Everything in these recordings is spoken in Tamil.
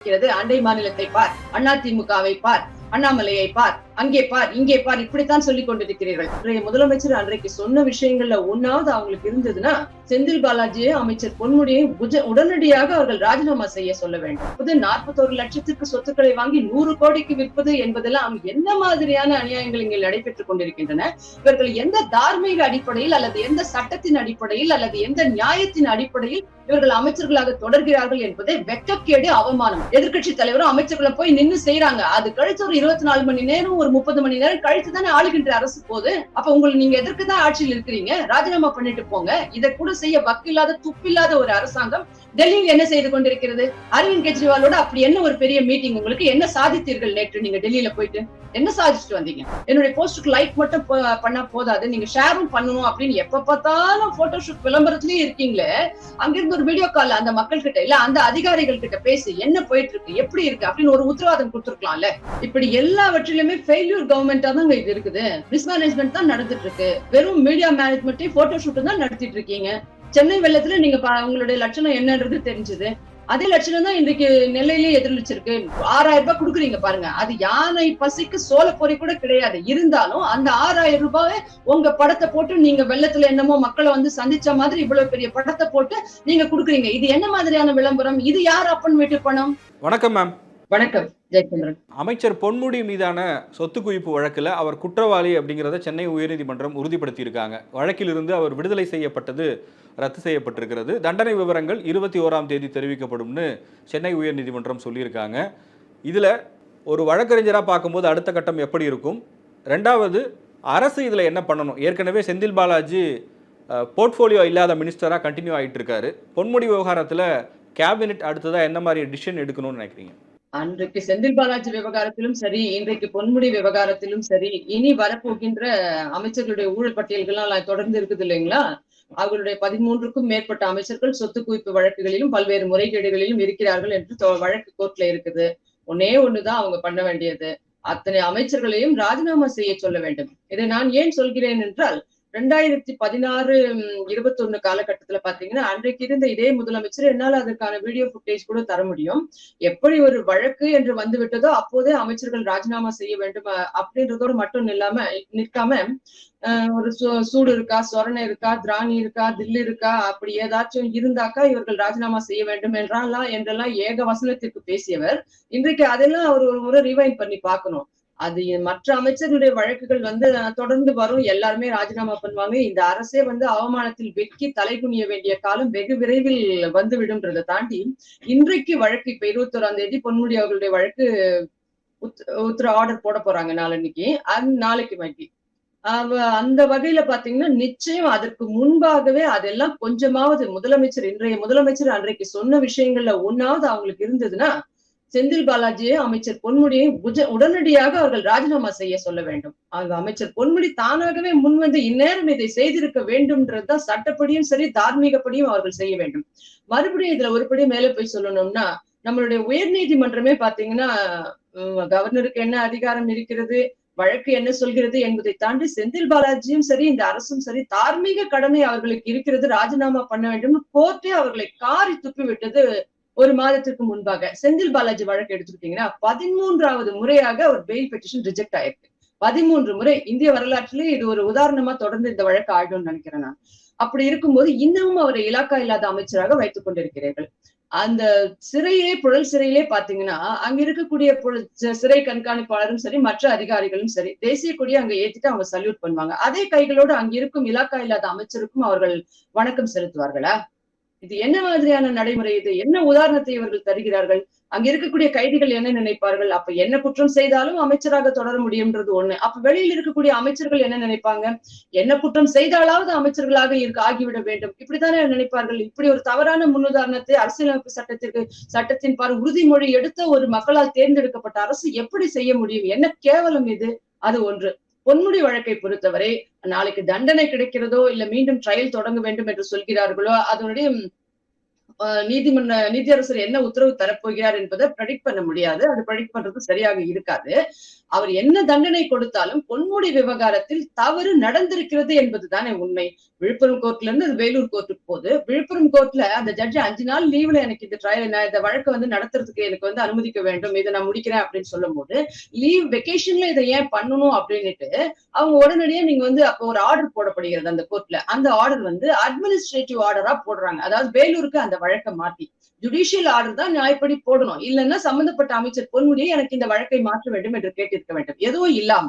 இருக்கிறது. அண்டை மாநிலத்தை பார். அதிமுகவை பார். அண்ணாமலையை பார். அங்கே பார் இங்கே பார் இப்படித்தான் சொல்லிக் கொண்டிருக்கிறீர்கள். இன்றைய முதலமைச்சர் அன்றைக்கு சொன்ன விஷயங்கள்ல ஒன்னாவது அவங்களுக்கு இருந்ததுன்னா செந்தில் பாலாஜியை அமைச்சர் பொன்முடியை உடனடியாக அவர்கள் ராஜினாமா செய்ய சொல்ல வேண்டும். நாற்பத்தோரு லட்சத்திற்கு சொத்துக்களை வாங்கி நூறு கோடிக்கு விற்பது என்பதெல்லாம் என்ன மாதிரியான அநியாயங்கள் இங்கே நடைபெற்றுக் கொண்டிருக்கின்றன? இவர்கள் எந்த தார்மீக அடிப்படையில் அல்லது எந்த சட்டத்தின் அடிப்படையில் அல்லது எந்த நியாயத்தின் அடிப்படையில் இவர்கள் அமைச்சர்களாக தொடர்கிறார்கள் என்பதே வெட்டக்கேடு அவமானம். எதிர்க்கட்சி தலைவரும் அமைச்சர்களை போய் நின்னு செய்யறாங்க அது கழிச்சு ஒரு இருபத்தி நாலு மணி நேரம் ஒரு முப்பது மணி நேரம் கழித்து தானே ஆளுகின்ற அரசு போகுது? அப்ப உங்களுக்கு நீங்க எதற்கு தான் ஆட்சியில் இருக்கிறீங்க? ராஜினாமா பண்ணிட்டு போங்க. இதை கூட செய்ய வக்கில்லாத துப்பில்லாத ஒரு அரசாங்கம் டெல்லியில் என்ன செய்து கொண்டிருக்கிறது? அரவிந்த் கெஜ்ரிவாலோட அப்படி என்ன ஒரு பெரிய மீட்டிங் உங்களுக்கு என்ன சாதித்தீர்கள் நேற்று நீங்க டெல்லியில போயிட்டு? என்ன சாதிச்சுட்டு வந்தீங்க? என்னுடைய போஸ்டுக்கு லைக் மட்டும் பண்ணா போதாது. நீங்க ஷேரும் பண்ணணும் அப்படின்னு எப்ப பார்த்தாலும் போட்டோஷூட் விளம்பரத்திலயே இருக்கீங்களே அங்கிருந்து ஒரு வீடியோ கால் அந்த மக்கள் கிட்ட இல்ல அந்த அதிகாரிகள் கிட்ட பேசி என்ன போயிட்டு இருக்கு எப்படி இருக்கு அப்படின்னு ஒரு உத்தரவாதம் கொடுத்துருக்கலாம்ல. இப்படி எல்லாவற்றிலுமே ஃபெயில்யூர் கவர்மெண்டா தான் இது இருக்குது. மிஸ்மேனேஜ்மெண்ட் தான் நடந்துட்டு இருக்கு. வெறும் மீடியா மேனேஜ்மெண்ட்டையும் போட்டோஷூட்டும் தான் நடத்திட்டு இருக்கீங்க. சென்னை வெள்ளத்துல நீங்க பா- உங்களுடைய லட்சணம் என்னன்றது தெரிஞ்சது. அதே லட்சணம் தான் இன்றைக்கு நெல்லையிலே எதிரொலிச்சிருக்கு. ஆறாயிரம் ரூபாய் கொடுக்குறீங்க பாருங்க. அது யானை பசிக்கு சோள பொறி கூட கிடையாது. இருந்தாலும் அந்த ஆறாயிரம் ரூபாய் உங்க படத்தை போட்டு நீங்க வெள்ளத்துல என்னமோ மக்களை வந்து சந்திச்ச மாதிரி இவ்வளவு பெரிய படத்தை போட்டு நீங்க குடுக்குறீங்க. இது என்ன மாதிரியான விளம்பரம்? இது யார் அப்பன் வீட்டு பணம்? வணக்கம் மேம் வணக்கம். ஜெயச்சந்திரன் அமைச்சர் பொன்முடி மீதான சொத்து குவிப்பு வழக்கில் அவர் குற்றவாளி அப்படிங்கிறத சென்னை உயர்நீதிமன்றம் உறுதிப்படுத்தியிருக்காங்க. வழக்கிலிருந்து அவர் விடுதலை செய்யப்பட்டது ரத்து செய்யப்பட்டிருக்கிறது. தண்டனை விவரங்கள் இருபத்தி ஓராம் தேதி தெரிவிக்கப்படும்னு சென்னை உயர்நீதிமன்றம் சொல்லியிருக்காங்க. இதில் ஒரு வழக்கறிஞராக பார்க்கும்போது அடுத்த கட்டம் எப்படி இருக்கும்? ரெண்டாவது அரசு இதில் என்ன பண்ணணும்? ஏற்கனவே செந்தில் பாலாஜி போர்ட்ஃபோலியோ இல்லாத மினிஸ்டராக கண்டினியூ ஆகிட்டு இருக்காரு பொன்முடி விவகாரத்தில் கேபினெட் அடுத்ததாக என்ன மாதிரி டிசிஷன் எடுக்கணும்னு நினைக்கிறீங்க? அன்றைக்கு செந்தில் பாலாஜி விவகாரத்திலும் சரி இன்றைக்கு பொன்முடி விவகாரத்திலும் சரி இனி வரப்போகின்ற அமைச்சர்களுடைய ஊழல் பட்டியல்கள்லாம் தொடர்ந்து இருக்குது இல்லைங்களா? அவர்களுடைய பதிமூன்றுக்கும் மேற்பட்ட அமைச்சர்கள் சொத்து குவிப்பு வழக்குகளிலும் பல்வேறு முறைகேடுகளிலும் இருக்கிறார்கள் என்று வழக்கு கோர்ட்ல இருக்குது. ஒன்னே ஒண்ணுதான் அவங்க பண்ண வேண்டியது. அத்தனை அமைச்சர்களையும் ராஜினாமா செய்ய சொல்ல வேண்டும். இதை நான் ஏன் சொல்கிறேன் என்றால் ரெண்டாயிரத்தி பதினாறு இருபத்தொன்னு காலகட்டத்துல பாத்தீங்கன்னா அன்றைக்கு இருந்த இதே முதலமைச்சர் என்னால் அதற்கான வீடியோ ஃபுட்டேஜ் கூட தர முடியும். எப்படி ஒரு வழக்கு என்று வந்து விட்டதோ அப்போதே அமைச்சர்கள் ராஜினாமா செய்ய வேண்டும் அப்படின்றதோடு மட்டும் இல்லாம நிற்காம ஒரு சூடு இருக்கா சொரணை இருக்கா திராணி இருக்கா தில்லு இருக்கா அப்படி ஏதாச்சும் இருந்தாக்கா இவர்கள் ராஜினாமா செய்ய வேண்டும் என்றாலாம் என்றெல்லாம் ஏக வசனத்திற்கு பேசியவர். இன்றைக்கு அதெல்லாம் அவர் ஒரு முறை ரிவைன் பண்ணி பார்க்கணும். அது மற்ற அமைச்சர்களுடைய வழக்குகள் வந்து தொடர்ந்து வரும். எல்லாருமே ராஜினாமா பண்ணுவாங்க. இந்த அரசே வந்து அவமானத்தில் வெட்கி தலை குனிய வேண்டிய காலம் வெகு விரைவில் வந்து விடும்ன்றதை தாண்டி இன்றைக்கு வழக்கு இப்ப இருபத்தோராம் தேதி பொன்முடி அவர்களுடைய வழக்கு உத்- உத்தர ஆர்டர் போட போறாங்க நாளன்னைக்கு. அது நாளைக்கு வங்கி. அந்த வகையில பாத்தீங்கன்னா நிச்சயம் அதற்கு முன்பாகவே அதெல்லாம் கொஞ்சமாவது முதலமைச்சர் இன்றைய முதலமைச்சர் அன்றைக்கு சொன்ன விஷயங்கள்ல ஒன்னாவது அவங்களுக்கு இருந்ததுன்னா செந்தில் பாலாஜியை அமைச்சர் பொன்முடியை உடனடியாக அவர்கள் ராஜினாமா செய்ய சொல்ல வேண்டும். அவங்க அமைச்சர் பொன்முடி தானாகவே முன்வந்து இந்நேரம் இதை செய்திருக்க வேண்டும்ன்றதுதான் சட்டப்படியும் சரி தார்மீகப்படியும் அவர்கள் செய்ய வேண்டும். மறுபடியும் இதுல ஒருபடி மேல போய் சொல்லணும்னா நம்மளுடைய உயர் நீதிமன்றமே பாத்தீங்கன்னா உம், கவர்னருக்கு என்ன அதிகாரம் இருக்கிறது வழக்கு என்ன சொல்கிறது என்பதை தாண்டி செந்தில் பாலாஜியும் சரி இந்த அரசும் சரி தார்மீக கடமை அவர்களுக்கு இருக்கிறது ராஜினாமா பண்ண வேண்டும் கோர்ட்டே அவர்களை காரி துப்பி விட்டது ஒரு மாதத்திற்கு முன்பாக செந்தில் பாலாஜி வழக்கு எடுத்துக்கிட்டீங்கன்னா பதிமூன்றாவது முறையாக ஒரு பெயில் பெட்டிஷன் ரிஜெக்ட் ஆயிருக்கு. பதிமூன்று முறை இந்திய வரலாற்றிலே இது ஒரு உதாரணமா தொடர்ந்து இந்த வழக்கு ஆயிடும்னு நினைக்கிறேன் நான். அப்படி இருக்கும்போது இன்னமும் அவரை இலாக்கா இல்லாத அமைச்சராக வைத்துக் கொண்டிருக்கிறீர்கள். அந்த சிறையே புழல் சிறையிலே பாத்தீங்கன்னா அங்க இருக்கக்கூடிய புழல் சிறை கண்காணிப்பாளரும் சரி மற்ற அதிகாரிகளும் சரி தேசிய கொடியை அங்க ஏத்திட்டு அவங்க சல்யூட் பண்ணுவாங்க. அதே கைகளோடு அங்க இருக்கும் இலாக்கா இல்லாத அமைச்சருக்கும் அவர்கள் வணக்கம் செலுத்துவார்களா? இது என்ன மாதிரியான நடைமுறை இது? என்ன உதாரணத்தை இவர்கள் தருகிறார்கள்? அங்க இருக்கக்கூடிய கைதிகள் என்ன நினைப்பார்கள்? அப்ப என்ன குற்றம் செய்தாலும் அமைச்சராக தொடர முடியும்ன்றது ஒண்ணு. அப்ப வெளியில் இருக்கக்கூடிய அமைச்சர்கள் என்ன நினைப்பாங்க? என்ன குற்றம் செய்தாலாவது அமைச்சர்களாக இருக்க ஆகிவிட வேண்டும். இப்படித்தானே நினைப்பார்கள்? இப்படி ஒரு தவறான முன்னுதாரணத்தை அரசியலமைப்பு சட்டத்திற்கு சட்டத்தின் பார் உறுதிமொழி எடுத்த ஒரு மக்களால் தேர்ந்தெடுக்கப்பட்ட அரசு எப்படி செய்ய முடியும்? என்ன கேவலம் இது? அது ஒன்று. பொன்முடி வழக்கை பொறுத்தவரை நாளைக்கு தண்டனை கிடைக்கிறதோ இல்ல மீண்டும் ட்ரையல் தொடங்க வேண்டும் என்று சொல்கிறார்களோ அதனுடைய நீதிமன்ற நீதியரசர் என்ன உத்தரவு தரப்போகிறார் என்பதை ப்ரெடிக்ட் பண்ண முடியாது. அது ப்ரெடிக்ட் பண்றது சரியாக இருக்காது. அவர் என்ன தண்டனை கொடுத்தாலும் பொன்முடி விவகாரத்தில் தவறு நடந்திருக்கிறது என்பது தானே உண்மை. விழுப்புரம் கோர்ட்ல இருந்து அது வேலூர் கோர்ட்டுக்கு போகுது. விழுப்புரம் கோர்ட்ல அந்த ஜட்ஜ் அஞ்சு நாள் லீவ்ல எனக்கு இந்த ட்ரையல் இந்த வழக்கை வந்து நடத்துறதுக்கு எனக்கு வந்து அனுமதிக்க வேண்டும். இதை நான் முடிக்கிறேன் அப்படின்னு சொல்லும் போது லீவ் வெக்கேஷன்ல இதை ஏன் பண்ணணும் அப்படின்னுட்டு அவங்க உடனடியே நீங்க வந்து அப்போ ஒரு ஆர்டர் போடப்படுகிறது அந்த கோர்ட்ல அந்த ஆர்டர் வந்து அட்மினிஸ்ட்ரேட்டிவ் ஆர்டரா போடுறாங்க. அதாவது வேலூருக்கு அந்த மாத்தி. ஜுடிஷியல் ஆர்டர் தான் நியாயப்படி போடணும். இல்லைன்னா சம்பந்தப்பட்ட அமைச்சர் பொன்முடியை எனக்கு இந்த வழக்கை மாற்ற வேண்டும் என்று கேட்டிருக்க வேண்டும். எதுவும் இல்லாம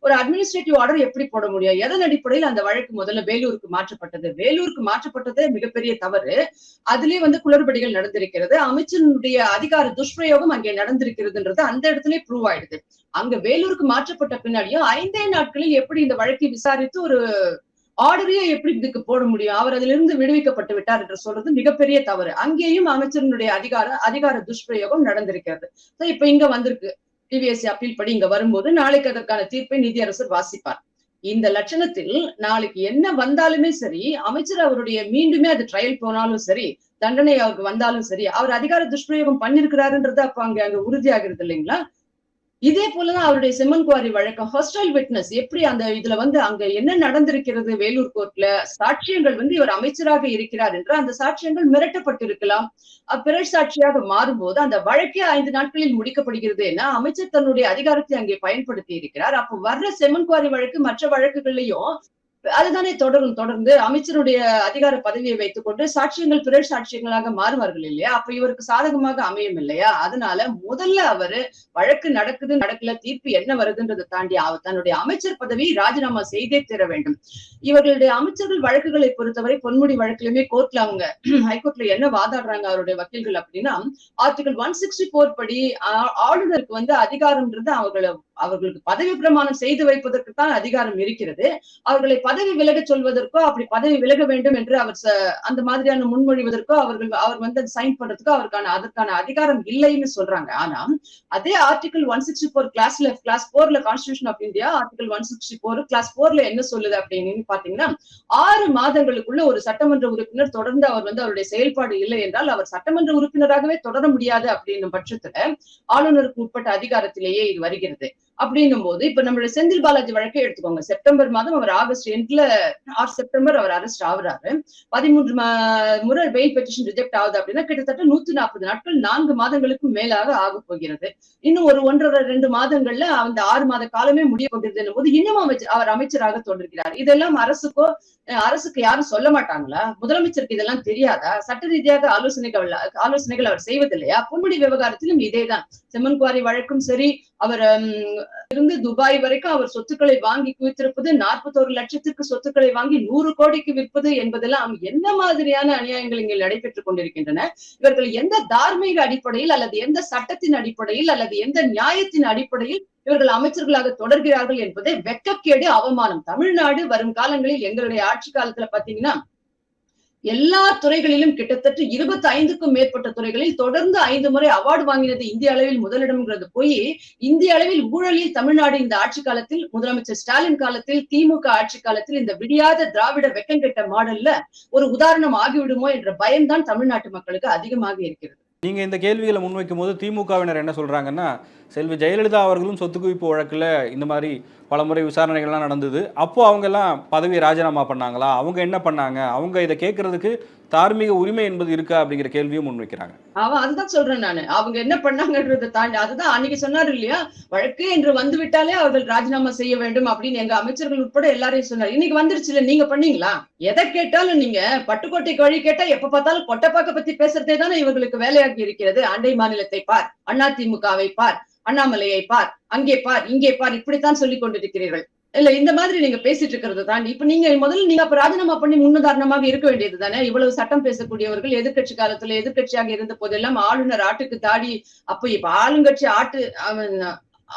ஒரு அட்மினிஸ்ட்ரேட்டிவ் ஆர்டர் எப்படி போட முடியும்? எதன் அடிப்படையில் அந்த வழக்கு முதல்ல வேலூருக்கு மாற்றப்பட்டது? வேலூருக்கு மாற்றப்பட்டதே மிகப்பெரிய தவறு. அதுலயே வந்து குளறுபடிகள் நடந்திருக்கிறது. அமைச்சனுடைய அதிகார துஷ்பிரயோகம் அங்கே நடந்திருக்கிறதுன்றது அந்த இடத்துல ப்ரூவ் ஆயிடுது. அங்க வேலூருக்கு மாற்றப்பட்ட பின்னாடியும் ஐந்தே நாட்களில் எப்படி இந்த வழக்கை விசாரித்து ஒரு ஆர்டரையே எப்படி இதுக்கு போட முடியும்? அவர் அதிலிருந்து விடுவிக்கப்பட்டு விட்டார் என்று சொல்றது மிகப்பெரிய தவறு. அங்கேயும் அமைச்சரினுடைய அதிகார அதிகார துஷ்பிரயோகம் நடந்திருக்கிறது. இப்ப இங்க வந்திருக்கு. டிவிஎஸ்சி அப்பீல் படி இங்க வரும்போது நாளைக்கு அதற்கான தீர்ப்பை நிதியரசர் வாசிப்பார். இந்த லட்சணத்தில் நாளைக்கு என்ன வந்தாலுமே சரி அமைச்சர் அவருடைய மீண்டுமே அது ட்ரையல் போனாலும் சரி தண்டனை அவருக்கு வந்தாலும் சரி அவர் அதிகார துஷ்பிரயோகம் பண்ணிருக்கிறாருன்றது அப்ப அங்க அங்க உறுதியாகிறது இல்லைங்களா? இதே போலதான் அவருடைய செம்மன் குவாரி வழக்கம் ஹாஸ்டல் விட்னஸ் எப்படி அந்த இதுல வந்து அங்க என்ன நடந்திருக்கிறது வேலூர் கோர்ட்ல சாட்சியங்கள் வந்து இவர் அமைச்சராக இருக்கிறார் என்று அந்த சாட்சியங்கள் மிரட்டப்பட்டிருக்கலாம். பிறர் சாட்சியாக மாறும்போது அந்த வழக்கே ஐந்து நாட்களில் முடிக்கப்படுகிறது என அமைச்சர் தன்னுடைய அதிகாரத்தை அங்கே பயன்படுத்தி இருக்கிறார். அப்போ வர்ற செம்மன் குவாரி வழக்கு மற்ற வழக்குகள்லயும் அதுதானே தொடரும் தொடர்ந்து அமைச்சருடைய அதிகார பதவியை வைத்துக் கொண்டு சாட்சியங்கள் பிறர் சாட்சியங்களாக மாறுவார்கள் இல்லையா? அப்ப இவருக்கு சாதகமாக அமையும் இல்லையா? அதனால முதல்ல அவரு வழக்கு நடக்குது நடக்கல தீர்ப்பு என்ன வருதுன்றதை தாண்டி அவர் தன்னுடைய அமைச்சர் பதவியை ராஜினாமா செய்தே தீர வேண்டும். இவர்களுடைய அமைச்சர்கள் வழக்குகளை பொறுத்தவரை பொன்முடி வழக்கிலுமே கோர்ட்ல அவங்க ஹைகோர்ட்ல என்ன வாதாடுறாங்க அவருடைய வக்கீல்கள் அப்படின்னா ஆர்டிகல் ஒன் சிக்ஸ்டி போர் படி ஆளுநருக்கு வந்து அதிகாரம்ன்றது அவர்களை அவர்களுக்கு பதவி பிரமாணம் செய்து வைப்பதற்கு தான் அதிகாரம் இருக்கிறது. அவர்களை பதவி விலக சொல்வதற்கோ அப்படி பதவி விலக வேண்டும் என்று அவர் அந்த மாதிரியான முன்மொழிவதற்கோ அவர்கள் அவர் வந்து சைன் பண்றதுக்கோ அவருக்கான அதற்கான அதிகாரம் இல்லைன்னு சொல்றாங்க. ஆனா அதே ஆர்டிகல் ஒன் சிக்ஸ்டி ஃபோர் கிளாஸ்ல கிளாஸ் போர்ல constitution of India article one sixty four clause போர்ல என்ன சொல்லுது அப்படின்னு பாத்தீங்கன்னா ஆறு மாதங்களுக்குள்ள ஒரு சட்டமன்ற உறுப்பினர் தொடர்ந்து அவர் வந்து அவருடைய செயல்பாடு இல்லை என்றால் அவர் சட்டமன்ற உறுப்பினராகவே தொடர முடியாது அப்படின்னும் பட்சத்துல ஆளுநருக்கு உட்பட்ட அதிகாரத்திலேயே இது வருகிறது. அப்படின்னும் போது இப்ப நம்மளோட செந்தில் பாலாஜி வழக்கை எடுத்துக்கோங்க. செப்டம்பர் மாதம் அவர் ஆகஸ்ட் எண்ட்ல ஆறு செப்டம்பர் அவர் அரெஸ்ட் ஆகுறாரு. பதிமூன்று மா- முறை பெயில் பெட்டிஷன் ரிஜெக்ட் ஆகுது அப்படின்னா கிட்டத்தட்ட நூத்தி நாற்பது நாட்கள் நான்கு மாதங்களுக்கு மேலாக ஆக போகிறது. இன்னும் ஒரு ஒன்றரை ரெண்டு மாதங்கள்ல அந்த ஆறு மாத காலமே முடிய போகிறது போது இன்னும் அமைச்சர் அவர் அமைச்சராக தொடர்கிறார் இதெல்லாம் அரசுக்கோ அரசுக்கு யாரும் சொல்ல மாட்டாங்களா? முதலமைச்சருக்கு இதெல்லாம் தெரியாதா? சட்ட ரீதியாக ஆலோசனைகள் ஆலோசனைகள் அவர் செய்வதில்லையா? பொன்முடி விவகாரத்திலும் இதேதான். செம்மன் குவாரி வழக்கும் சரி அவர் இருந்து துபாய் வரைக்கும் அவர் சொத்துக்களை வாங்கி குவித்திருப்பது நாற்பத்தோரு லட்சத்திற்கு சொத்துக்களை வாங்கி நூறு கோடிக்கு விற்பது என்பதெல்லாம் என்ன மாதிரியான அநியாயங்கள் இங்கே நடைபெற்றுக் கொண்டிருக்கின்றன? இவர்கள் எந்த தார்மீக அடிப்படையில் அல்லது எந்த சட்டத்தின் அடிப்படையில் அல்லது எந்த நியாயத்தின் அடிப்படையில் இவர்கள் அமைச்சர்களாக தொடர்கிறார்கள் என்பதை வெக்கக்கேடு அவமானம். தமிழ்நாடு வரும் காலங்களில் எங்களுடைய ஆட்சி காலத்துல பாத்தீங்கன்னா எல்லா துறைகளிலும் கிட்டத்தட்ட இருபத்தி ஐந்துக்கும் மேற்பட்ட துறைகளில் தொடர்ந்து ஐந்து முறை அவார்டு வாங்கினது இந்திய அளவில் முதலிடம்ங்கிறது போய் இந்திய அளவில் ஊழலில் தமிழ்நாடு இந்த ஆட்சி காலத்தில் முதலமைச்சர் ஸ்டாலின் காலத்தில் திமுக ஆட்சி காலத்தில் இந்த விடியாத திராவிட வெக்கங்கெட்ட மாடல்ல ஒரு உதாரணம் ஆகிவிடுமோ என்ற பயம்தான் தமிழ்நாட்டு மக்களுக்கு அதிகமாக இருக்கிறது. நீங்க இந்த கேள்விகளை முன்வைக்கும் போது திமுகவினர் என்ன சொல்றாங்கன்னா செல்வி ஜெயலலிதா அவர்களும் சொத்து குவிப்பு வழக்குல இந்த மாதிரி பலமுறை விசாரணைகள்லாம் நடந்தது. அப்போ அவங்க எல்லாம் பதவியை ராஜினாமா பண்ணாங்களா? அவங்க என்ன பண்ணாங்க? அவங்க இதை கேட்கறதுக்கு தார்மீக உரிமை என்பது இருக்கா அப்படிங்கிற கேள்வியும் முன்வைக்கிறாங்க. அவன் அதுதான் சொல்றேன் நானு. அவங்க என்ன பண்ணாங்கன்றதை தாண்டி அதுதான் அன்னைக்கு சொன்னாரு இல்லையா? வழக்கு என்று வந்து விட்டாலே அவர்கள் ராஜினாமா செய்ய வேண்டும் அப்படின்னு எங்க அமைச்சர்கள் உட்பட எல்லாரையும் சொன்னார். இன்னைக்கு வந்துருச்சு இல்ல நீங்க பண்ணீங்களா? எதை கேட்டாலும் நீங்க பட்டுக்கோட்டைக்கு வழி கேட்டா எப்ப பார்த்தாலும் கொட்டப்பாக்க பத்தி பேசுறதே தானே இவர்களுக்கு வேலையாகி இருக்கிறது. அண்டை மாநிலத்தை பார் அதிமுகவை பார். அண்ணாமலையை பார் அங்கே பார் இங்கே பார் இப்படித்தான் சொல்லிக் கொண்டிருக்கிறீர்கள். இல்ல இந்த மாதிரி நீங்க பேசிட்டு இருக்கிறது தான். இப்ப நீங்க முதல்ல நீங்க அப்ப ராஜினாமா பண்ணி முன்னுதாரணமாக இருக்க வேண்டியது தானே? இவ்வளவு சட்டம் பேசக்கூடியவர்கள் எதிர்கட்சி காலத்துல எதிர்க்கட்சியாக இருந்த போதெல்லாம் ஆளுநர் ஆட்டுக்கு தாடி அப்ப இப்ப ஆளுங்கட்சி ஆட்டு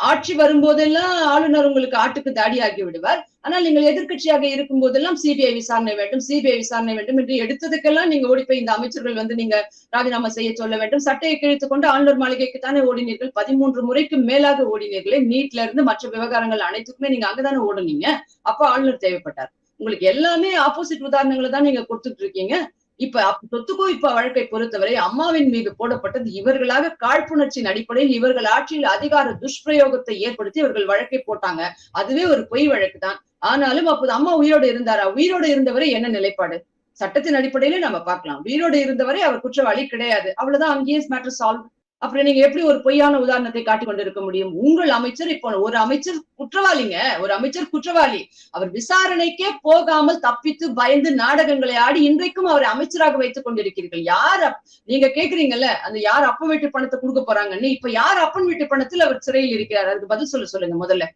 ஆட்சி வரும்போதெல்லாம் ஆளுநர் உங்களுக்கு ஆட்டுக்கு தாடி ஆகி விடுவார். ஆனால் நீங்கள் எதிர்க்கட்சியாக இருக்கும் போதெல்லாம் சிபிஐ விசாரணை வேண்டும் சிபிஐ விசாரணை வேண்டும் என்று எடுத்ததுக்கெல்லாம் நீங்க ஓடி போய் இந்த அமைச்சர்கள் வந்து நீங்க ராஜினாமா செய்ய சொல்ல வேண்டும். சட்டையை கிழித்துக் கொண்டு ஆளுநர் மாளிகைக்கு தானே ஓடினீர்கள். பதிமூன்று முறைக்கு மேலாக ஓடினீர்களே. நீட்ல இருந்து மற்ற விவகாரங்கள் அனைத்துக்குமே நீங்க அங்கதானே ஓடுனீங்க. அப்ப ஆளுநர் தேவைப்பட்டார். உங்களுக்கு எல்லாமே ஆப்போசிட் உதாரணங்களை தான் நீங்க கொடுத்துட்டு இருக்கீங்க. இப்ப அப்- சொத்து குவிப்பு வழக்கை பொறுத்தவரை அம்மாவின் மீது போடப்பட்டது இவர்களாக காழ்ப்புணர்ச்சியின் அடிப்படையில் இவர்கள் ஆட்சியில் அதிகார துஷ்பிரயோகத்தை ஏற்படுத்தி இவர்கள் வழக்கை போட்டாங்க. அதுவே ஒரு பொய் வழக்கு தான். ஆனாலும் அப்போது அம்மா உயிரோடு இருந்தாரா? உயிரோடு இருந்தவரை என்ன நிலைப்பாடு? சட்டத்தின் அடிப்படையில நம்ம பார்க்கலாம். உயிரோடு இருந்தவரை அவர் குற்றவாளி கிடையாது. அவ்வளவுதான். அங்கேயே மேட்டர் சால்வ் அப்புறம் நீங்க எப்படி ஒரு பொய்யான உதாரணத்தை காட்டிக் கொண்டிருக்க முடியும்? உங்கள் அமைச்சர் இப்போ ஒரு அமைச்சர் குற்றவாளிங்க ஒரு அமைச்சர் குற்றவாளி. அவர் விசாரணைக்கே போகாமல் தப்பித்து பயந்து நாடகங்களை ஆடி இன்றைக்கும் அவரை அமைச்சராக வைத்துக் கொண்டிருக்கிறீர்கள். யார் நீங்க கேக்குறீங்கல்ல அந்த யார் அப்பன் வீட்டு பணத்தை கொடுக்க போறாங்கன்னு. இப்ப யார் அப்பன் வீட்டு பணத்தில் அவர் சிறையில் இருக்கிறார்? அதுக்கு பதில் சொல்ல சொல்லுங்க முதல்ல.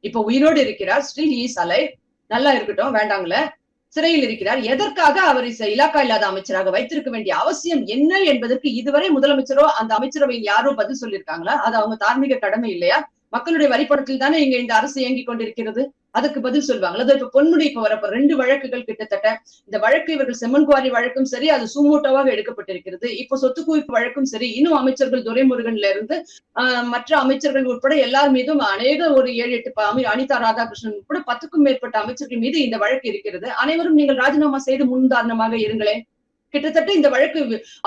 இப்ப உயிரோடு இருக்கிறார் ஸ்டில் ஈஸ் அலை நல்லா இருக்கட்டும் வேண்டாங்களே? சிறையில் இருக்கிறார். எதற்காக அவர் இலாக்கா இல்லாத அமைச்சராக வைத்திருக்க வேண்டிய அவசியம் என்ன என்பதற்கு இதுவரை முதலமைச்சரோ அந்த அமைச்சரவையில் யாரோ பதில் சொல்லியிருக்காங்களா? அது அவங்க தார்மீக கடமை இல்லையா? மக்களுடைய வரிப்பணத்தில் தானே இங்க இந்த அரசு இயங்கிக் கொண்டிருக்கிறது? அதுக்கு பதில் சொல்லுவாங்க. அது இப்ப பொன்முடி இப்ப வரப்ப ரெண்டு வழக்குகள் கிட்டத்தட்ட. இந்த வழக்கு இவர்கள் செம்மன் குவாரி வழக்கும் சரி அது சூமூட்டோவாக எடுக்கப்பட்டிருக்கிறது. இப்போ சொத்து குவிப்பு வழக்கும் சரி இன்னும் அமைச்சர்கள் துரைமுருகன்ல இருந்து ஆஹ், மற்ற அமைச்சர்கள் உட்பட எல்லார் மீதும் அநேக ஒரு ஏழு எட்டு அனிதா ராதாகிருஷ்ணன் உட்பட பத்துக்கும் மேற்பட்ட அமைச்சர்கள் மீது இந்த வழக்கு இருக்கிறது. அனைவரும் நீங்கள் ராஜினாமா செய்து முன்னுதாரணமாக இருங்களேன். கிட்டத்தட்ட இந்த வழக்கு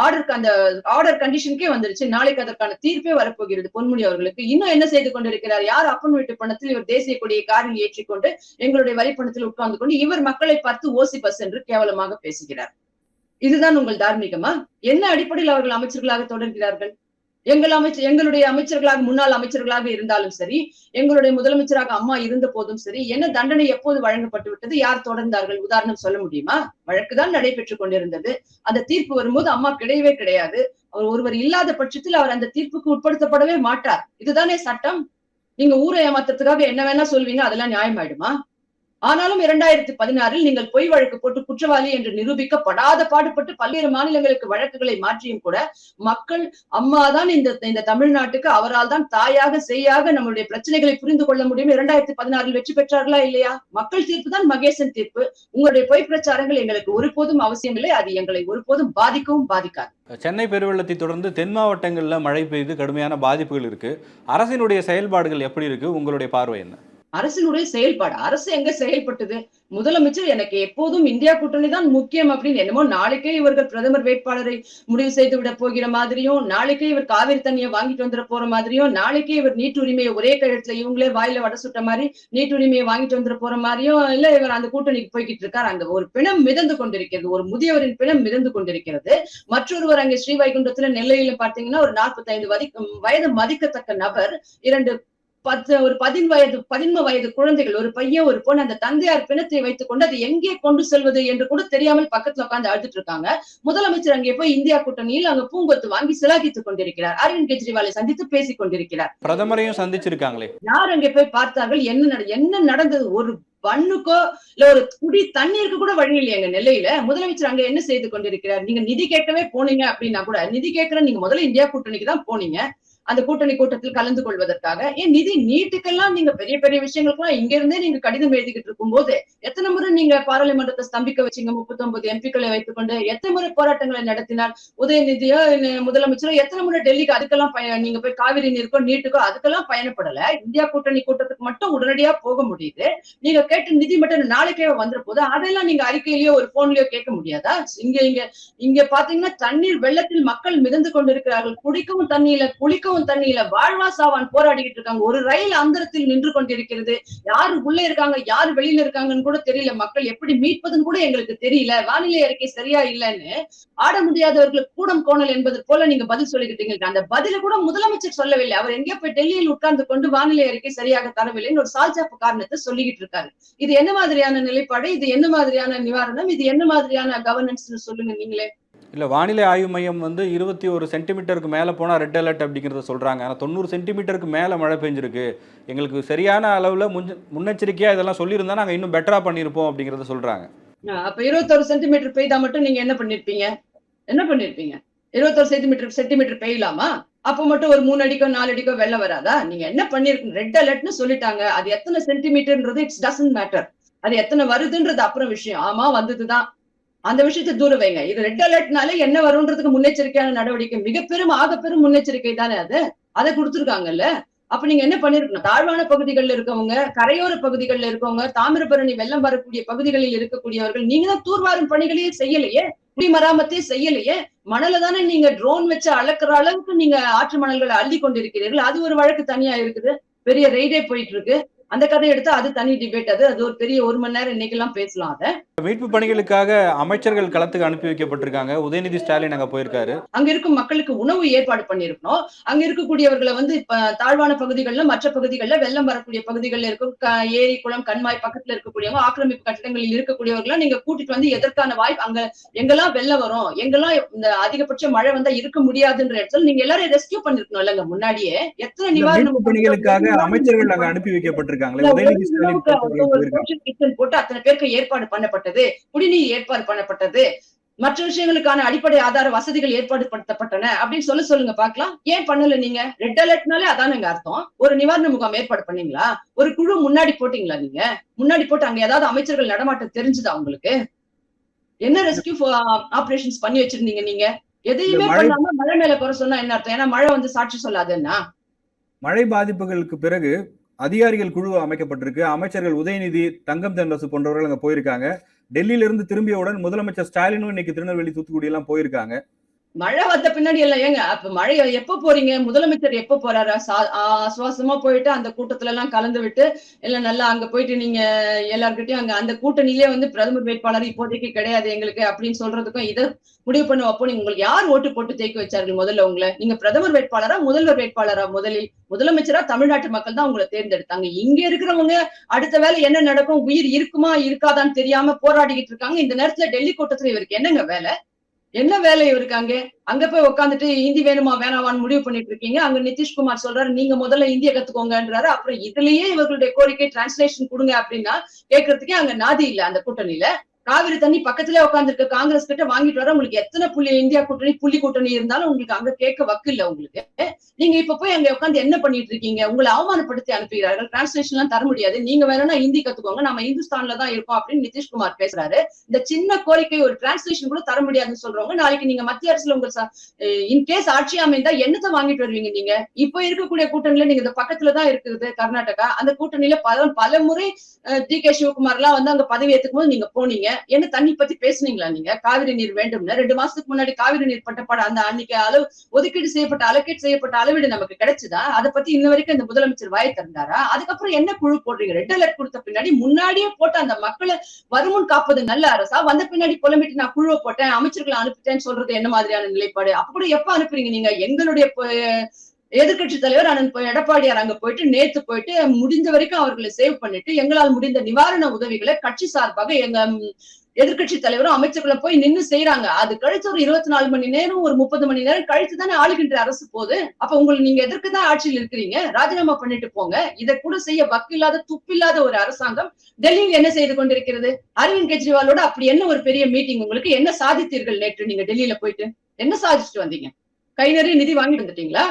ஆர்டர் அந்த ஆர்டர் கண்டிஷனுக்கே வந்துருச்சு. நாளைக்கு அதற்கான தீர்ப்பே வரப்போகிறது பொன்முடி அவர்களுக்கு. இன்னும் என்ன செய்து கொண்டிருக்கிறார்? யார் அப்பன் வீட்டு பணத்தில் இவர் தேசிய கொடியை காரில் ஏற்றிக்கொண்டு எங்களுடைய வரிப்பணத்தில் உட்கார்ந்து கொண்டு இவர் மக்களை பார்த்து ஓசி பஸ் என்று கேவலமாக பேசுகிறார். இதுதான் உங்கள் தார்மீகமா? என்ன அடிப்படையில் அவர்கள் அமைச்சர்களாக தொடர்கிறார்கள்? எங்கள் அமைச்சர் எங்களுடைய அமைச்சர்களாக முன்னாள் அமைச்சர்களாக இருந்தாலும் சரி எங்களுடைய முதலமைச்சராக அம்மா இருந்த போதும் சரி என்ன தண்டனை எப்போது வழங்கப்பட்டு விட்டது யார் தொடர்ந்தார்கள் உதாரணம் சொல்ல முடியுமா? வழக்குதான் நடைபெற்றுக் கொண்டிருந்தது. அந்த தீர்ப்பு வரும்போது அம்மா கிடையவே கிடையாது. அவர் ஒருவர் இல்லாத பட்சத்தில் அவர் அந்த தீர்ப்புக்கு உட்படுத்தப்படவே மாட்டார். இதுதானே சட்டம்? நீங்க ஊரை ஏமாத்துறதுக்காக என்ன வேணா சொல்வீங்க அதெல்லாம் நியாயமாயிடுமா? ஆனாலும் இரண்டாயிரத்தி பதினாறில் நீங்கள் பொய் வழக்கு போட்டு குற்றவாளி என்று நிரூபிக்கப்படாத பாடுபட்டு பல்வேறு மாநிலங்களுக்கு வழக்குகளை மாற்றியும் கூட மக்கள் அம்மாதான் இந்த இந்த தமிழ்நாட்டுக்கு அவரால் தான் தாயாக செய்யாக நம்மளுடைய பிரச்சனைகளை புரிந்து கொள்ள முடியும். இரண்டாயிரத்தி பதினாறில் வெற்றி பெற்றார்களா இல்லையா? மக்கள் தீர்ப்பு தான் மகேசன் தீர்ப்பு. உங்களுடைய பொய் பிரச்சாரங்கள் எங்களுக்கு ஒருபோதும் அவசியம் இல்லை அது எங்களை ஒருபோதும் பாதிக்கவும் பாதிக்காது. சென்னை பெருவெள்ளத்தை தொடர்ந்து தென் மாவட்டங்களில் மழை பெய்து கடுமையான பாதிப்புகள் இருக்கு. அரசினுடைய செயல்பாடுகள் எப்படி இருக்கு? உங்களுடைய பார்வை என்ன? அரசினுடைய செயல்பாடு. அரசு எங்க செயல்பட்டது? முதலமைச்சர் எனக்கு எப்போதும் இந்தியா கூட்டணி தான் முக்கியம் அப்படின்னு என்னமோ நாளைக்கே இவர்கள் பிரதமர் வேட்பாளரை முடிவு செய்து விட போகிற மாதிரியும் நாளைக்கே இவர் காவிரி தண்ணியை வாங்கிட்டு வந்துட போற மாதிரியும் நாளைக்கே இவர் நீட் உரிமையை ஒரே கழுத்துல இவங்களே வாயில வட சுட்ட மாதிரி நீட் உரிமையை வாங்கிட்டு வந்துட போற மாதிரியும் இல்ல இவர் அந்த கூட்டணிக்கு போய்கிட்டு இருக்காரு. அங்க ஒரு பிணம் மிதந்து கொண்டிருக்கிறது. ஒரு முதியவரின் பிணம் மிதந்து கொண்டிருக்கிறது. மற்றொருவர் அங்கே ஸ்ரீவைகுண்டத்துல நெல்லையில பாத்தீங்கன்னா ஒரு நாற்பத்தைந்து வதி வயது மதிக்கத்தக்க நபர் இரண்டு பத்து ஒரு பதின் வயது பதின்ம வயது குழந்தைகள் ஒரு பையன் ஒரு பொண்ணு அந்த தந்தையார் பிணத்தை வைத்துக் கொண்டு அதை எங்கே கொண்டு செல்வது என்று கூட தெரியாமல் பக்கத்துல உட்கார்ந்து அழுதுட்டு இருக்காங்க. முதலமைச்சர் அங்கே போய் இந்தியா கூட்டணியில் அங்க பூங்கொத்து வாங்கி சிலாகித்துக் கொண்டிருக்கிறார். அரவிந்த் கெஜ்ரிவாலை சந்தித்து பேசிக் கொண்டிருக்கிறார் பிரதமரையும் சந்திச்சிருக்காங்களே. யார் அங்கே போய் பார்த்தார்கள்? என்ன நட- என்ன நடந்தது? ஒரு பண்ணுக்கோ இல்ல ஒரு குடி தண்ணீருக்கு கூட வழி இல்லையாங்க நெல்லையில. முதலமைச்சர் அங்க என்ன செய்து கொண்டிருக்கிறார்? நீங்க நிதி கேட்கவே போனீங்க அப்படின்னா கூட நிதி கேட்கிற நீங்க முதல்ல இந்தியா கூட்டணிக்கு தான் போனீங்க. அந்த கூட்டணி கூட்டத்தில் கலந்து கொள்வதற்காக. ஏன் நிதி நீட்டுக்கெல்லாம் நீங்க பெரிய பெரிய விஷயங்களுக்கெல்லாம் இங்க இருந்தே நீங்க கடிதம் எழுதிக்கிட்டு இருக்கும்போது எத்தனை முறை நீங்க பாராளுமன்றத்தை ஸ்தம்பிக்க வச்சீங்க? முப்பத்தி ஒன்பது எம்பிக்களை வைத்துக்கொண்டு எத்தனை முறை போராட்டங்களை நடத்தினார்? உதயநிதியோ முதலமைச்சரோ எத்தனை முறை டெல்லிக்கு அதுக்கெல்லாம் நீங்க போய் காவிரி நீருக்கோ நீட்டுக்கோ அதுக்கெல்லாம் பயணப்படல. இந்தியா கூட்டணி கூட்டத்துக்கு மட்டும் உடனடியா போக முடியுது. நீங்க கேட்ட நிதி மட்டும் நாளைக்கே வந்துற போது அதெல்லாம் நீங்க அறிக்கையிலயோ ஒரு போன்லயோ கேட்க முடியாதா? இங்க இங்க இங்க பாத்தீங்கன்னா தண்ணீர் வெள்ளத்தில் மக்கள் மிதந்து கொண்டிருக்கிறார்கள். குடிக்கவும் தண்ணியில குளிக்கவும் உன் தண்ணியில வாழ்வா சாவான் போராடிக்கிட்டு இருக்காங்க. ஒரு ரயில் அந்தரத்தில் நின்று கொண்டிருக்கிறது. யாரு உள்ள இருக்காங்க யாரு வெளியில இருக்காங்கன்னு கூட தெரியல. மக்கள் எப்படி மீட்பதுன்னு கூட எங்களுக்கு தெரியல. வானிலை அறிக்கை சரியா இல்லைன்னு ஆட முடியாதவர்களுக்கு கூடம் கோணல் என்பது போல நீங்க பதில் சொல்லிக்கிட்டீங்க. அந்த பதில கூட முதலமைச்சர் சொல்லவில்லை. அவர் எங்கேயோ போய் டெல்லியில் உட்கார்ந்து கொண்டு வானிலை அறிக்கை சரியாக தரவில்லைன்னு ஒரு சால்ஜாப்பு காரணத்தை சொல்லிக்கிட்டு இருக்காரு. இது என்ன மாதிரியான நிலைப்பாடு? இது என்ன மாதிரியான நிவாரணம்? இது என்ன மாதிரியான கவர்னன்ஸ் சொல்லுங்க நீங்களே. இல்லை வானிலை ஆய்வு மையம் வந்து இருபத்தி ஒரு சென்டிமீட்டருக்கு மேலே போனால் ரெட் அலர்ட் அப்படிங்கிறத சொல்கிறாங்க ஆனால் தொண்ணூறு சென்டிமீட்டருக்கு மேலே மழை பெஞ்சிருக்கு. எங்களுக்கு சரியான அளவில் முன் முன்னெச்சரிக்கையாக இதெல்லாம் சொல்லியிருந்தா நாங்கள் இன்னும் பெட்டராக பண்ணியிருப்போம் அப்படிங்கிறத சொல்கிறாங்க அப்போ இருபத்தொரு சென்டிமீட்டர் பெய்தா மட்டும் நீங்க என்ன பண்ணிருப்பீங்க? என்ன பண்ணிருப்பீங்க? இருபத்தொரு சென்டிமீட்டர் சென்டிமீட்டர் பெய்யலாமா? அப்போ மட்டும் ஒரு மூணு அடிக்கோ நாலு அடிக்கோ வெள்ளம் வராதா? நீங்க என்ன பண்ணிருக்கீங்க? ரெட் அலர்ட்னு சொல்லிட்டாங்க. அது எத்தனை சென்டிமீட்டர்ன்றது இட்ஸ் டசன்ட் மேட்டர் அது எத்தனை வருதுன்றது அப்புறம் விஷயம். ஆமா வந்ததுதான். அந்த விஷயத்தை தூர வைங்க. இது ரெட் அலர்ட்னால என்ன வரும்ன்றதுக்கு முன்னெச்சரிக்கையான நடவடிக்கை. மிக பெரும் ஆக பெரும் முன்னெச்சரிக்கை தானே அது? அதை கொடுத்துருக்காங்கல்ல? அப்ப நீங்க என்ன பண்ணிருக்கணும்? தாழ்வான பகுதிகளில் இருக்கவங்க கரையோர பகுதிகளில் இருக்கவங்க தாமிரபரணி வெள்ளம் வரக்கூடிய பகுதிகளில் இருக்கக்கூடியவர்கள் நீங்க தான் தூர்வாரும் பணிகளையே செய்யலையே? குடிமராமத்தே செய்யலையே? மணல தானே நீங்க ட்ரோன் வச்சு அளக்குற அளவுக்கு நீங்க ஆற்று மணல்களை அள்ளி கொண்டிருக்கிறீர்கள். அது ஒரு வழக்கு தனியா இருக்குது. பெரிய ரெய்டே போயிட்டு இருக்கு. அந்த கதை எடுத்தா அது தனி டிபேட் அது அது ஒரு பெரிய ஒரு மணி நேரம் இன்னைக்கு எல்லாம் பேசலாம் அதை. மீட்பு பணிகளுக்காக அமைச்சர்கள் களத்துக்கு அனுப்பி வைக்கப்பட்டிருக்காங்க. உதயநிதி ஸ்டாலின் அங்க போயிருக்காரு. அங்க இருக்கும் மக்களுக்கு உணவு ஏற்பாடு பண்ணிருக்கணும் அங்க இருக்கக்கூடியவர்களை வந்து இப்ப தாழ்வான பகுதிகள்ல மற்ற பகுதிகள்ல வெள்ளம் வரக்கூடிய பகுதிகள்ல இருக்கும் ஏரி குளம் கண்மாய் பக்கத்துல இருக்கக்கூடியவங்க ஆக்கிரமிப்பு கட்டிடங்களில் இருக்கக்கூடியவர்களை நீங்க கூட்டிட்டு வந்து எதற்கான வாய்ப்பு அங்க எங்கெல்லாம் வெள்ளம் வரும் எங்கெல்லாம் இந்த அதிகபட்ச மழை வந்தா இருக்க முடியாதுன்ற இடத்துல நீங்க எல்லாரும் ரெஸ்கியூ பண்ணிருக்கணும் இல்லங்க முன்னாடியே. எத்தனை நிவாரணம் பணிகளுக்காக அமைச்சர்கள் அங்க அனுப்பி வைக்கப்பட்டிருக்காங்களே உதயநிதி ஸ்டாலின் போட்டு அத்தனை பேருக்கு ஏற்பாடு பண்ணப்பட்டது. குடிநீர் ஏற்பாடு பண்ணப்பட்டது. மற்ற விஷயங்களுக்கான அடிப்படை ஆதார வசதிகள் ஏற்பாடு படுத்தப்பட்டன அப்படின்னு சொல்ல சொல்லுங்க பாக்கலாம் ஏன் பண்ணல நீங்க? ரெட் அலர்ட்னாலே அதானுங்க அர்த்தம். ஒரு நிவாரண முகாம் ஏற்பாடு பண்ணீங்களா? ஒரு குழு முன்னாடி போட்டீங்களா நீங்க? முன்னாடி போட்டு அங்க ஏதாவது அமைச்சர்கள் நடமாட்டம் தெரிஞ்சுதா உங்களுக்கு? என்ன ரெஸ்கியூ ஆபரேஷன்ஸ் பண்ணி வச்சிருந்தீங்க நீங்க? எதையுமே பண்ணாம மழை மேல குறை சொன்னா என்ன அர்த்தம்? ஏன்னா மழை வந்து சாட்சி சொல்லாதுன்னா. மழை பாதிப்புகளுக்கு பிறகு அதிகாரிகள் குழு அமைக்கப்பட்டிருக்கு. அமைச்சர்கள் உதயநிதி தங்கம் தென்னரசு போன்றவர்கள் அங்கே போயிருக்காங்க. டெல்லியிலிருந்து திரும்பியவுடன் முதலமைச்சர் ஸ்டாலினும் இன்னைக்கு திருநெல்வேலி தூத்துக்குடி எல்லாம் போயிருக்காங்க. மழை வந்த பின்னாடி எல்லாம் ஏங்க அப்ப மழை எப்ப போறீங்க? முதலமைச்சர் எப்ப போறாரா? சா- ஆசுவாசமா போயிட்டு அந்த கூட்டத்துல எல்லாம் கலந்து விட்டு எல்லாம் நல்லா அங்க போயிட்டு நீங்க எல்லார்கிட்டயும் அங்க அந்த கூட்டணியிலே வந்து பிரதமர் வேட்பாளர் இப்போதைக்கு கிடையாது எங்களுக்கு அப்படின்னு சொல்றதுக்கும் இதை முடிவு பண்ண அப்போ நீங்க உங்களுக்கு யார் ஓட்டு போட்டு தேக்கி வச்சார்கள் முதல்ல உங்களை? நீங்க பிரதமர் வேட்பாளரா முதல்வர் வேட்பாளரா முதலில்? முதலமைச்சரா தமிழ்நாட்டு மக்கள் தான் உங்களை தேர்ந்தெடுத்தாங்க. இங்க இருக்கிறவங்க அடுத்த வேலை என்ன நடக்கும்? உயிர் இருக்குமா இருக்காதான்னு தெரியாம போராடிக்கிட்டு இருக்காங்க. இந்த நேரத்துல டெல்லி கூட்டத்துல இவருக்கு என்னங்க வேலை? என்ன வேலை இவருக்கு அங்க? அங்க போய் உட்காந்துட்டு ஹிந்தி வேணுமா வேணாமான்னு முடிவு பண்ணிட்டு இருக்கீங்க. அங்க நிதிஷ்குமார் சொல்றாரு நீங்க முதல்ல இந்திய கத்துக்கோங்கன்றாரு. அப்புறம் இதுலயே இவர்களுடைய கோரிக்கை டிரான்ஸ்லேஷன் கொடுங்க அப்படின்னா கேட்கறதுக்கே அங்க நாதி இல்ல அந்த கூட்டணியில. காவிரி தண்ணி பக்கத்துல உட்காந்துருக்க காங்கிரஸ் கிட்ட வாங்கிட்டு வர உங்களுக்கு எத்தனை புள்ளி இந்தியா கூட்டணி புள்ளி கூட்டணி இருந்தாலும் உங்களுக்கு அங்க கேட்க வக்கு இல்ல உங்களுக்கு. நீங்க இப்ப போய் அங்க உட்காந்து என்ன பண்ணிட்டு இருக்கீங்க? உங்களை அவமானப்படுத்தி அனுப்புகிறார்கள். டிரான்ஸ்லேஷன் எல்லாம் தர முடியாது. நீங்க வேணா ஹிந்தி கத்துக்கோங்க. நம்ம இந்துஸ்தான்ல தான் இருக்கோம் அப்படின்னு நிதிஷ்குமார் பேசுறாரு. இந்த சின்ன கோரிக்கை ஒரு டிரான்ஸ்லேஷன் கூட தர முடியாதுன்னு சொல்றவங்க நாளைக்கு நீங்க மத்திய அரசுல உங்க இன்கேஸ் ஆட்சி அமைந்தா என்னத்தை வாங்கிட்டு வருவீங்க நீங்க? இப்ப இருக்கக்கூடிய கூட்டணியில நீங்க இந்த பக்கத்துல தான் இருக்குது கர்நாடகா. அந்த கூட்டணியில பல பல முறை டி கே சிவகுமார் எல்லாம் வந்து அங்க பதவி ஏத்துக்கும் போது நீங்க போனீங்க. என்ன தண்ணி பத்தி பேசுனீங்களா நீங்க? காவிரி நீர் வேண்டும்னு. ரெண்டு மாசத்துக்கு முன்னாடி காவிரி நீர் பட்டப்பாடு அந்த அன்னைக்கு அளவு ஒதுக்கீடு செய்யப்பட்ட அலோகேட் செய்யப்பட்ட அளவீடு நமக்கு கிடைச்சதா? அதை பத்தி இன்ன வரைக்கும் இந்த முதலமைச்சர் வாய் திறந்தாரா? அதுக்கப்புறம் என்ன குழு போடுறீங்க? ரெட் அலர்ட் கொடுத்த பின்னாடி முன்னாடியே போட்டு அந்த மக்களை வருமுன் காப்பது நல்ல அரசா? வந்த பின்னாடி புலம்பிட்டு நான் குழுவை போட்டேன் அமைச்சர்களை அனுப்பிட்டேன்னு சொல்றது என்ன மாதிரியான நிலைப்பாடு? அப்படி எப்ப அனுப்புறீங்க நீங்க? எங்களுடைய எதிர்கட்சி தலைவர் அண்ணன் எடப்பாடியார் அங்க போயிட்டு நேத்து போயிட்டு முடிந்த வரைக்கும் அவர்களை சேவ் பண்ணிட்டு எங்களால் முடிந்த நிவாரண உதவிகளை கட்சி சார்பாக எங்க எதிர்கட்சி தலைவரும் அமைச்சர்களை போய் நின்னு செய்யறாங்க அது கழிச்சு ஒரு இருபத்தி நாலு மணி நேரம் ஒரு முப்பது மணி நேரம் கழிச்சு தானே ஆளுகின்ற அரசு போகுது. அப்ப உங்களுக்கு நீங்க எதற்கு தான் ஆட்சியில் இருக்கிறீங்க. ராஜினாமா பண்ணிட்டு போங்க. இதை கூட செய்ய வக்கில்லாத துப்பில்லாத ஒரு அரசாங்கம் டெல்லியில் என்ன செய்து கொண்டிருக்கிறது? அரவிந்த் கெஜ்ரிவாலோட அப்படி என்ன ஒரு பெரிய மீட்டிங்? உங்களுக்கு என்ன சாதித்தீர்கள் நேற்று நீங்க டெல்லியில போயிட்டு? என்ன சாதிச்சுட்டு வந்தீங்க? கை நிறைய நிதி வாங்கிட்டு வந்துட்டீங்களா?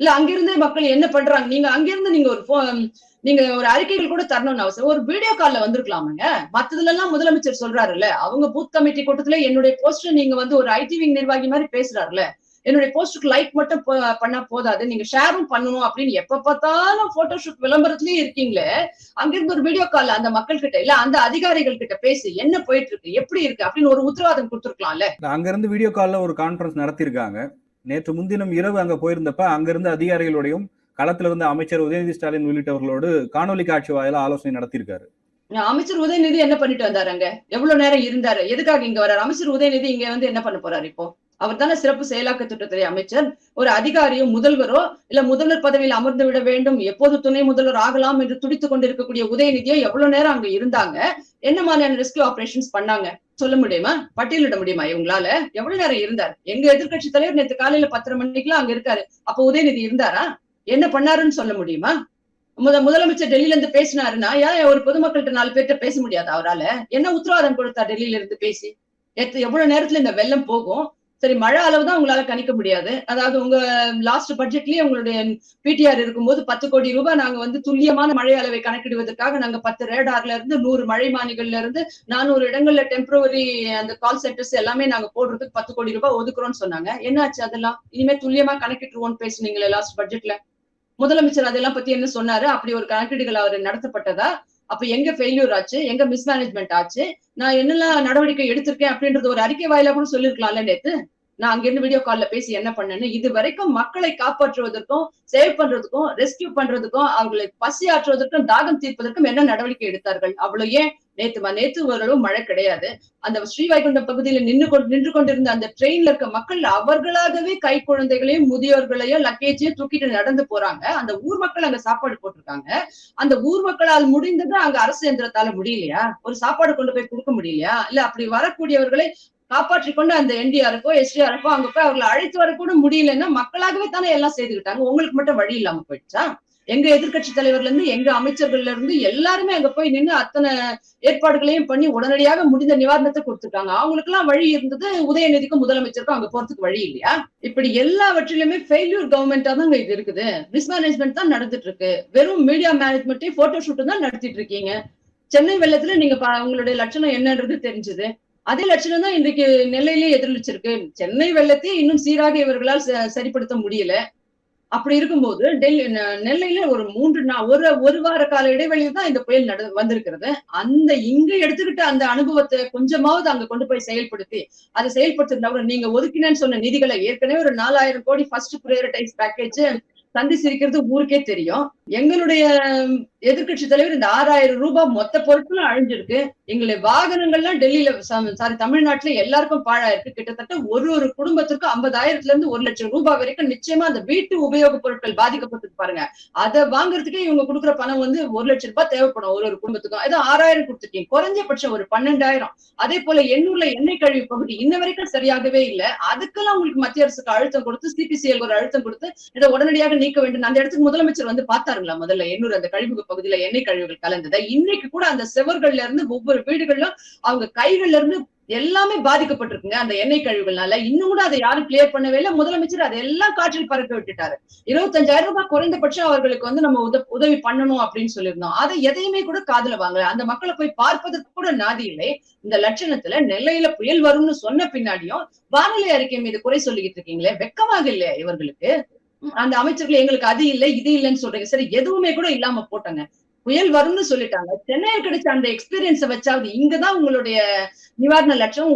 இல்ல அங்கிருந்தே மக்கள் என்ன பண்றாங்க? நீங்க அங்கிருந்து நீங்க ஒரு நீங்க ஒரு அறிக்கைகள் கூட தரணும்னு அவசியம் ஒரு வீடியோ கால்ல வந்திருக்கலாமாங்க? மத்ததுல எல்லாம் முதலமைச்சர் சொல்றாருல்ல அவங்க பூத் கமிட்டி கூட்டத்துல என்னுடைய போஸ்டர் நீங்க வந்து ஒரு ஐடி விங் நிர்வாகி மாதிரி பேசுறாருல என்னுடைய போஸ்டுக்கு லைக் மட்டும் பண்ணா போதாது நீங்க ஷேரும் பண்ணணும் அப்படின்னு எப்ப பார்த்தாலும் போட்டோஷூட் விளம்பரத்திலயே இருக்கீங்களே அங்கிருந்து ஒரு வீடியோ கால் அந்த மக்கள் கிட்ட இல்ல அந்த அதிகாரிகள் கிட்ட பேசி என்ன போயிட்டு இருக்கு எப்படி இருக்கு அப்படின்னு ஒரு உத்தரவாதம் கொடுத்துருக்கலாம்ல. அங்க இருந்து வீடியோ கால்ல ஒரு கான்பரன்ஸ் நடத்திருக்காங்க நேற்று முன்தினம் இரவு அங்க போயிருந்தப்ப அங்கிருந்த அதிகாரிகளோடையும் களத்துல இருந்த அமைச்சர் உதயநிதி ஸ்டாலின் உள்ளிட்டவர்களோடு காணொலி காட்சி வாயில ஆலோசனை நடத்தியிருக்காரு. அமைச்சர் உதயநிதி என்ன பண்ணிட்டு வந்தாரு அங்க? எவ்வளவு நேரம் இருந்தாரு? எதுக்காக இங்க வர்றாரு? அமைச்சர் உதயநிதி இங்க வந்து என்ன பண்ண போறாரு இப்போ? அவர் தானே சிறப்பு செயலாக்க திட்டத்துறை அமைச்சர். ஒரு அதிகாரியோ முதல்வரோ இல்ல முதல்வர் பதவியில் அமர்ந்து விட வேண்டும். எப்போது துணை முதல்வர் ஆகலாம் என்று துடித்துக் கொண்டிருக்கக்கூடிய உதயநிதியோ எவ்வளவு நேரம் அங்க இருந்தாங்க? என்ன மாதிரியான ரெஸ்கியூ ஆபரேஷன்ஸ் பண்ணாங்க? சொல்ல முடியுமா? பட்டியலிட முடியுமா இவங்களால? எவ்வளவு நேரம் இருந்தார்? எங்க எதிர்கட்சி தலைவர் நேற்று காலையில பத்தரை மணிக்கெல்லாம் அங்க இருக்காரு. அப்ப உதயநிதி இருந்தாரா? என்ன பண்ணாருன்னு சொல்ல முடியுமா? முத முதலமைச்சர் டெல்லியில இருந்து பேசினாருன்னா ஏன் ஒரு பொதுமக்கள்கிட்ட நாலு பேர்கிட்ட பேச முடியாது அவரால? என்ன உத்தரவாதம் கொடுத்தா டெல்லியில இருந்து பேசி? எத்த எவ்வளவு நேரத்துல இந்த வெள்ளம் போகும்? சரி மழை அளவு தான் உங்களால கணிக்க முடியாது. அதாவது உங்க லாஸ்ட் பட்ஜெட்லயே உங்களுடைய பிடிஆர் இருக்கும்போது பத்து கோடி ரூபாய் நாங்க வந்து துல்லியமான மழை அளவை கணக்கிடுவதற்காக நாங்க பத்து ரேடார்ல இருந்து நூறு மழை மானிகள்ல இருந்து நானூறு இடங்கள்ல டெம்பரவரி அந்த கால் சென்டர்ஸ் எல்லாமே நாங்க போடுறதுக்கு பத்து கோடி ரூபாய் ஒதுக்குறோம்னு சொன்னாங்க. என்னாச்சு அதெல்லாம்? இனிமே துல்லியமா கணக்கிட்டுருவோம்னு பேசுனீங்களே லாஸ்ட் பட்ஜெட்ல முதலமைச்சர் அதெல்லாம் பத்தி என்ன சொன்னாரு? அப்படி ஒரு கணக்கீடுகள் அவர் நடத்தப்பட்டதா? அப்ப எங்க ஃபெயில்யூர் ஆச்சு? எங்க மிஸ்மேனேஜ்மெண்ட் ஆச்சு? நான் என்னெல்லாம் நடவடிக்கை எடுத்திருக்கேன் அப்படின்றது ஒரு அறிக்கை வாயிலா கூட சொல்லிருக்கலாம்ல நேத்து? நான் அங்கிருந்து வீடியோ கால்ல பேசி என்ன பண்ணேன்னு இது வரைக்கும் மக்களை காப்பாற்றுவதற்கும் சேவ் பண்றதுக்கும் ரெஸ்கியூ பண்றதுக்கும் அவர்களை பசி ஆற்றுவதற்கும் தாகம் தீர்ப்பதற்கும் என்ன நடவடிக்கை எடுத்தார்கள்? அவ்வளவு ஏன் நேத்து நேத்து ஓரளவு மழை கிடையாது. அந்த ஸ்ரீவைகுண்டம் பகுதியில நின்று கொண்டு நின்று கொண்டிருந்த அந்த ட்ரெயின்ல இருக்க மக்கள் அவர்களாகவே கை குழந்தைகளையும் முதியோர்களையும் லக்கேஜையும் தூக்கிட்டு நடந்து போறாங்க. அந்த ஊர் மக்கள் அங்க சாப்பாடு போட்டிருக்காங்க. அந்த ஊர் மக்களால் முடிந்தது அங்க அரசு எந்திரத்தால முடியலையா? ஒரு சாப்பாடு கொண்டு போய் கொடுக்க முடியலையா? இல்ல அப்படி வரக்கூடியவர்களை காப்பாற்றி கொண்டு அந்த என்டிஆருக்கோ எஸ்டிஆருக்கோ அங்க போய் அவர்களை அழைத்து வரக்கூட முடியலன்னா மக்களாகவே தானே எல்லாம் செய்துக்கிட்டாங்க. உங்களுக்கு மட்டும் வழி இல்லாம போயிடுச்சா? எங்க எதிர்க்கட்சி தலைவர்ல இருந்து எங்க அமைச்சர்கள்ல இருந்து எல்லாருமே அங்க போய் நின்று அத்தனை ஏற்பாடுகளையும் பண்ணி உடனடியாக முடிந்த நிவாரணத்தை கொடுத்துருக்காங்க. அவங்களுக்கு எல்லாம் வழி இருந்தது உதயநிதிக்கும் முதலமைச்சருக்கும் அங்க போறதுக்கு வழி இல்லையா? இப்படி எல்லாவற்றிலுமே ஃபெயில்யூர் கவர்மெண்டா தான் இது இருக்குது. மிஸ்மேனேஜ்மெண்ட் தான் நடந்துட்டு இருக்கு வெறும் மீடியா மேனேஜ்மெண்ட்டையும் போட்டோ ஷூட்டும் தான் நடத்திட்டு இருக்கீங்க சென்னை வெள்ளத்துல நீங்க உங்களுடைய லட்சணம் என்னன்றது தெரிஞ்சது. அதே லட்சணம் தான் இன்றைக்கு நெல்லையிலேயே எதிரொலிச்சிருக்கு. சென்னை வெள்ளத்தை இன்னும் சீராக இவர்களால் ச- சரிப்படுத்த முடியல. அப்படி இருக்கும்போது டெல்லி நெல்லையில ஒரு மூன்று நா ஒரு ஒரு வார கால இடைவெளியில் தான் இந்த புயல் நட வந்திருக்கிறது. அந்த இங்க எடுத்துக்கிட்ட அந்த அனுபவத்தை கொஞ்சமாவது அங்க கொண்டு போய் செயல்படுத்தி அதை செயல்படுத்திருந்தவங்க நீங்க ஒதுக்கினேன்னு சொன்ன நிதிகளை ஏற்கனவே ஒரு நாலாயிரம் கோடி ஃபர்ஸ்ட் ப்ரையாரிட்டைஸ் பேக்கேஜ் சந்தி சிரிக்கிறது ஊருக்கே தெரியும். எங்களுடைய எதிர்க்கட்சி தலைவர் இந்த ஆறாயிரம் ரூபாய் மொத்த பொருட்களும் அழிஞ்சிருக்கு. எங்களுடைய வாகனங்கள்லாம் டெல்லியில சாரி தமிழ்நாட்டுல எல்லாருக்கும் பாழாயிருக்கு. கிட்டத்தட்ட ஒரு ஒரு குடும்பத்திற்கும் ஐம்பதாயிரத்துல இருந்து ஒரு லட்சம் ரூபாய் வரைக்கும் நிச்சயமா அந்த வீட்டு உபயோகப் பொருட்கள் பாதிக்கப்பட்டிருக்கு பாருங்க. அதை வாங்குறதுக்கே இவங்க கொடுக்குற பணம் வந்து ஒரு லட்சம் ரூபாய் தேவைப்படும் ஒரு ஒரு குடும்பத்துக்கும். ஏதோ ஆறாயிரம் கொடுத்துருக்கீங்க குறைஞ்சபட்சம் ஒரு பன்னெண்டாயிரம். அதே போல எண்ணூர்ல எண்ணெய் கழிவு பகுதி இன்ன வரைக்கும் சரியாகவே இல்ல. அதுக்கெல்லாம் உங்களுக்கு மத்திய அரசுக்கு அழுத்தம் கொடுத்து சிபிசிஎல் ஒரு அழுத்தம் கொடுத்து இதை உடனடியாக நீக்க வேண்டும். அந்த இடத்துக்கு முதலமைச்சர் வந்து பார்த்தாருங்களா முதல்ல? எண்ணூர் அந்த கழிவு பகுதியில எண்ணெய் கழிவுகள் கலந்ததை. இன்னைக்கு கூட அந்த செவர்கள்ல இருந்து ஒவ்வொரு வீடுகளிலும் அவங்க கைகள்ல இருந்து எல்லாமே பாதிக்கப்பட்டிருக்குங்க அந்த எண்ணெய் கழிவுகள்னால. இன்னும் கூட அதை யாரும் கிளியர் பண்ணவே இல்லை. முதலமைச்சர் அதெல்லாம் காற்றில் பறக்க விட்டுட்டாரு. இருபத்தஞ்சாயிரம் ரூபாய் குறைந்தபட்சம் அவர்களுக்கு வந்து நம்ம உத உதவி பண்ணணும் அப்படின்னு சொல்லியிருந்தோம். அதை எதையுமே கூட காதல வாங்கல. அந்த மக்களை போய் பார்ப்பதற்கு கூட நாதி இல்லை. இந்த லட்சணத்துல நெல்லையில புயல் வரும்னு சொன்ன பின்னாடியும் வானிலை அறிக்கை மீது குறை சொல்லிக்கிட்டு இருக்கீங்களே. வெக்கமாக இல்லையா இவர்களுக்கு? அந்த அமைச்சர்கள் எங்களுக்கு அது இல்லை இது இல்லைன்னு சொல்றீங்க. சரி எதுவுமே கூட இல்லாம போட்டாங்க. புயல் வரும்னு சொல்லிட்டாங்க. சென்னையில் கிடைச்ச அந்த எக்ஸ்பீரியன்ஸை வச்சாவது இங்கதான் உங்களுடைய நிவாரண லட்சம்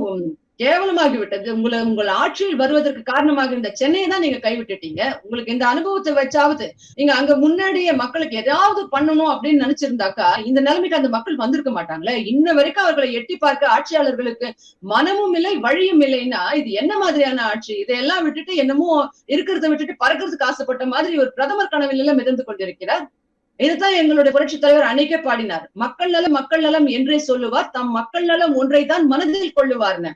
கேவலமாகிவிட்டது. கேவலமாகி விட்டது உங்களை உங்கள் ஆட்சியில் வருவதற்கு காரணமாக இருந்த சென்னையை தான் நீங்க கைவிட்டுட்டீங்க. உங்களுக்கு இந்த அனுபவத்தை வச்சாவது நீங்க அங்க முன்னாடியே மக்களுக்கு ஏதாவது பண்ணணும் அப்படின்னு நினைச்சிருந்தாக்கா இந்த நிலைமைக்கு அந்த மக்கள் வந்திருக்க மாட்டாங்களே. இன்ன வரைக்கும் அவர்களை எட்டி பார்க்க ஆட்சியாளர்களுக்கு மனமும் இல்லை வழியும் இல்லைன்னா இது என்ன மாதிரியான ஆட்சி? இதையெல்லாம் விட்டுட்டு என்னமோ இருக்கிறத விட்டுட்டு பறக்கிறதுக்கு ஆசைப்பட்ட மாதிரி ஒரு பிரதமர் கனவில் எல்லாம் மிதந்து கொண்டிருக்கிறார். இதுதான் எங்களுடைய புரட்சி தலைவர் அன்னைக்கே பாடினார். மக்கள் நலம் மக்கள் நலம் என்றே சொல்லுவார். தம் மக்கள் நலம் ஒன்றை தான் மனதில் கொள்ளுவார்னு.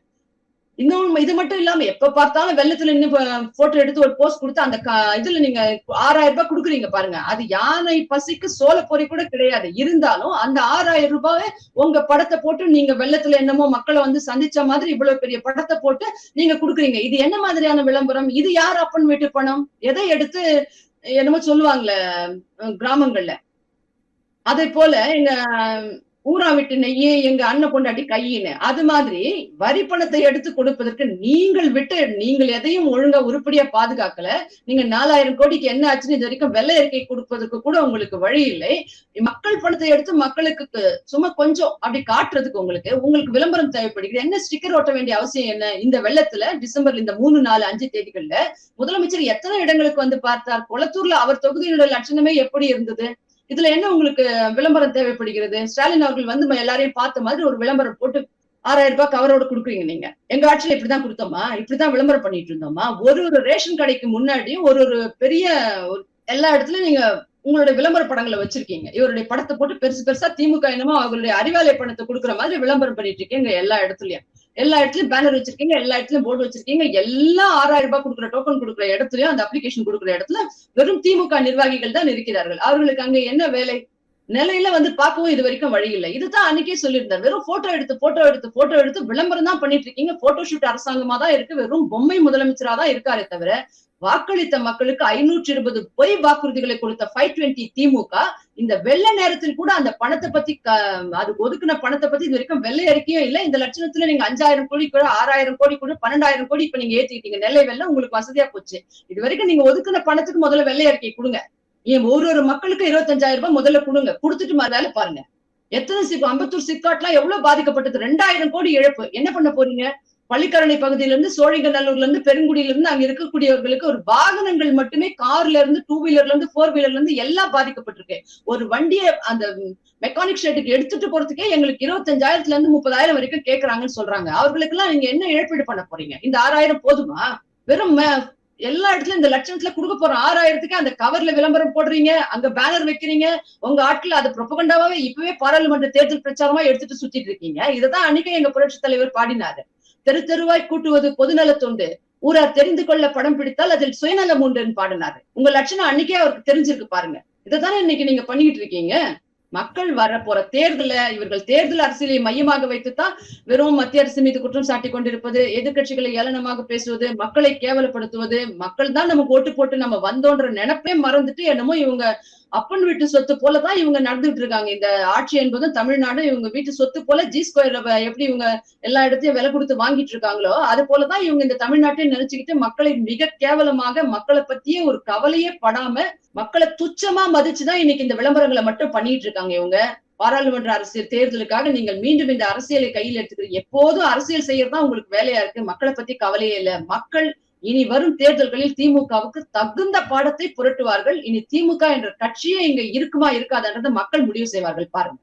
இன்னும் இது மட்டும் இல்லாம எப்ப பார்த்தாலும் வெள்ளத்துல நின்று போட்டோ எடுத்து ஒரு போஸ்ட் கொடுத்து அந்த க- இதுல நீங்க ஆறாயிரம் ரூபாய் கொடுக்குறீங்க பாருங்க. அது யானை பசிக்கு சோள பொறி கூட கிடையாது. இருந்தாலும் அந்த ஆறாயிரம் ரூபாவை உங்க படத்தை போட்டு நீங்க வெள்ளத்துல என்னமோ மக்களை வந்து சந்திச்ச மாதிரி இவ்வளவு பெரிய படத்தை போட்டு நீங்க கொடுக்குறீங்க. இது என்ன மாதிரியான விளம்பரம்? இது யார் அப்பன் வீட்டு பணம்? எதை எடுத்து என்னமோ சொல்லுவாங்களே கிராமங்கள்ல. அதே போல எங்க ஊரா விட்டு நெய்யே எங்க அண்ணன் பொண்டாட்டி கையின்னு. அது மாதிரி வரி பணத்தை எடுத்து கொடுப்பதற்கு நீங்கள் விட்டு நீங்கள் எதையும் ஒழுங்கா உருப்படியா பாதுகாக்கல. நீங்க நாலாயிரம் கோடிக்கு என்ன ஆச்சுன்னு இது வரைக்கும் வெள்ளை அறிக்கை கொடுப்பதற்கு கூட உங்களுக்கு வழி இல்லை. மக்கள் பணத்தை எடுத்து மக்களுக்கு சும்மா கொஞ்சம் அப்படி காட்டுறதுக்கு உங்களுக்கு உங்களுக்கு விளம்பரம் தேவைப்படுகிறது. என்ன ஸ்டிக்கர் ஓட்ட வேண்டிய அவசியம் என்ன? இந்த வெள்ளத்துல டிசம்பர்ல இந்த மூணு நாலு அஞ்சு தேதிகள்ல முதலமைச்சர் எத்தனை இடங்களுக்கு வந்து பார்த்தார்? கொளத்தூர்ல அவர் தொகுதியினுடைய லட்சணமே எப்படி இருந்தது? இதுல என்ன உங்களுக்கு விளம்பரம் தேவைப்படுகிறது? ஸ்டாலின் அவர்கள் வந்து எல்லாரையும் பார்த்த மாதிரி ஒரு விளம்பரம் போட்டு ஆறாயிரம் ரூபாய் கவரோட கொடுக்குறீங்க நீங்க. எங்க ஆட்சியில இப்படிதான் கொடுத்தோமா? இப்படிதான் விளம்பரம் பண்ணிட்டு இருந்தோமா? ஒரு ஒரு ரேஷன் கடைக்கு முன்னாடியும் ஒரு ஒரு பெரிய எல்லா இடத்துலயும் நீங்க உங்களுடைய விளம்பர படங்களை வச்சிருக்கீங்க. இவருடைய படத்தை போட்டு பெருசு பெருசா திமுக என்னமோ அவங்களுடைய அறிவாலய பணத்தை கொடுக்குற மாதிரி விளம்பரம் பண்ணிட்டு இருக்கீங்க எல்லா இடத்துலயும். எல்லா இடத்துலயும் பேனர் வச்சிருக்கீங்க எல்லா இடத்துலயும் போர்டு வச்சிருக்கீங்க எல்லா ஆறாயிரம் ரூபாய் கொடுக்குற டோக்கன் கொடுக்குற இடத்துலயும் அந்த அப்ளிகேஷன் கொடுக்குற இடத்துல வெறும் திமுக நிர்வாகிகள் தான் இருக்கிறார்கள். அவர்களுக்கு அங்க என்ன வேலை? நிலையில வந்து பார்க்கவும் இது வரைக்கும் வழி இல்லை. இதுதான் அன்னைக்கே சொல்லியிருந்தேன் வெறும் போட்டோ எடுத்து போட்டோ எடுத்து போட்டோ எடுத்து விளம்பரம் தான் பண்ணிட்டு இருக்கீங்க. போட்டோ ஷூட் அரசாங்கமா தான் இருக்கு. வெறும் பொம்மை முதலமைச்சரா தான் இருக்காரே தவிர வாக்களித்த மக்களுக்கு ஐநூற்றி இருபது பொய் வாக்குறுதிகளை கொடுத்த ஃபைவ் டுவெண்ட்டி திமுக இந்த வெள்ள நேரத்தில் கூட அந்த பணத்தை பத்தி அது அதுக்கு ஒதுக்குன பணத்தை பத்தி இது வரைக்கும் வெள்ளை அறிக்கையும் இல்ல. இந்த லட்சணத்துல நீங்க அஞ்சாயிரம் கோடி கூட ஆறாயிரம் கோடி கூட பன்னெண்டாயிரம் கோடி இப்ப நீங்க ஏத்திக்கிட்டீங்க. நெல்லை வெள்ளம் உங்களுக்கு வசதியா போச்சு. இது வரைக்கும் நீங்க ஒதுக்குன பணத்துக்கு முதல்ல வெள்ளை அறிக்கை கொடுங்க. ஏன் ஒரு ஒரு மக்களுக்கு இருபத்தஞ்சாயிரம் ரூபாய் முதல்ல கொடுங்க. கொடுத்துட்டு மறு வேலை பாருங்க. எத்தனை சிப் அம்பத்தூர் சிப்காட்லாம் எவ்வளவு பாதிக்கப்பட்டது? ரெண்டாயிரம் கோடி இழப்பு. என்ன பண்ண போறீங்க? பள்ளிக்கரணை பகுதியிலிருந்து சோழிங்கநல்லூர்ல இருந்து பெருங்குடியில இருந்து அங்க இருக்கக்கூடியவர்களுக்கு ஒரு வாகனங்கள் மட்டுமே கார்ல இருந்து டூ வீலர்ல இருந்து ஃபோர் வீலர்ல இருந்து எல்லாம் பாதிக்கப்பட்டிருக்கு. ஒரு வண்டியை அந்த மெக்கானிக் ஷெட்டுக்கு எடுத்துட்டு போறதுக்கே எங்களுக்கு இருபத்தஞ்சாயிரத்துல இருந்து முப்பதாயிரம் வரைக்கும் கேட்கறாங்கன்னு சொல்றாங்க. அவர்களுக்கு எல்லாம் நீங்க என்ன இழப்பீடு பண்ண போறீங்க? இந்த ஆறாயிரம் போதுமா? வெறும் எல்லா இடத்துலயும் இந்த லட்சணத்துல கொடுக்க போற ஆறாயிரத்துக்கு அந்த கவர்ல விளம்பரம் போடுறீங்க அங்க பேனர் வைக்கிறீங்க உங்க ஆட்கள் அது புரொபகண்டாவே இப்பவே பாராளுமன்ற தேர்தல் பிரச்சாரமா எடுத்துட்டு சுத்திட்டு இருக்கீங்க. இதைதான் அன்னைக்கு எங்க புரட்சி தலைவர் பாடினாரு. தெரு தெருவாய் கூட்டுவது பொதுநல தொண்டு ஊரார் தெரிந்து கொள்ள படம் பிடித்தால் அதில் சுயநலம் உண்டுன்னு பாடினாரு. உங்க லட்சணம் அன்னைக்கே அவருக்கு தெரிஞ்சிருக்கு பாருங்க. இதைதானே இன்னைக்கு நீங்க பண்ணிக்கிட்டு இருக்கீங்க? மக்கள் வர போற தேர்தல இவர்கள் தேர்தல் அரசியலை மையமாக வைத்துத்தான் வெறும் மத்திய அரசு மீது குற்றம் சாட்டி கொண்டிருப்பது எதிர்க்கட்சிகளை ஏளனமாக பேசுவது மக்களை கேவலப்படுத்துவது மக்கள் தான் நமக்கு ஓட்டு போட்டு நம்ம வந்தோன்ற நினைப்பே மறந்துட்டு என்னமோ இவங்க அப்பன் வீட்டு சொத்து போலதான் இவங்க நடந்துட்டு இருக்காங்க. இந்த ஆட்சி என்பதும் தமிழ்நாடு இவங்க வீட்டு சொத்து போல ஜி ஸ்கொயர் எப்படி இவங்க எல்லா இடத்தையும் விலை கொடுத்து வாங்கிட்டு இருக்காங்களோ அது போலதான் இவங்க இந்த தமிழ்நாட்டை நினைச்சுக்கிட்டு மக்களை மிக கேவலமாக மக்களை பத்தியே ஒரு கவலையே படாம மக்களை துச்சமா மதிச்சுதான் இன்னைக்கு இந்த விளம்பரங்களை மட்டும் பண்ணிட்டு இருக்காங்க இவங்க. பாராளுமன்ற அரசியல் தேர்தலுக்காக நீங்கள் மீண்டும் இந்த அரசியலை கையில் எடுத்துக்கிறீங்க. எப்போதும் அரசியல் செய்யறதா உங்களுக்கு வேலையா இருக்கு. மக்களை பத்தி கவலையே இல்லை. மக்கள் இனி வரும் தேர்தல்களில் திமுகவுக்கு தகுந்த பாடத்தை புரட்டுவார்கள். இனி திமுக என்ற கட்சியே இங்க இருக்குமா இருக்காதுன்றதை மக்கள் முடிவு செய்வார்கள். பாருங்க.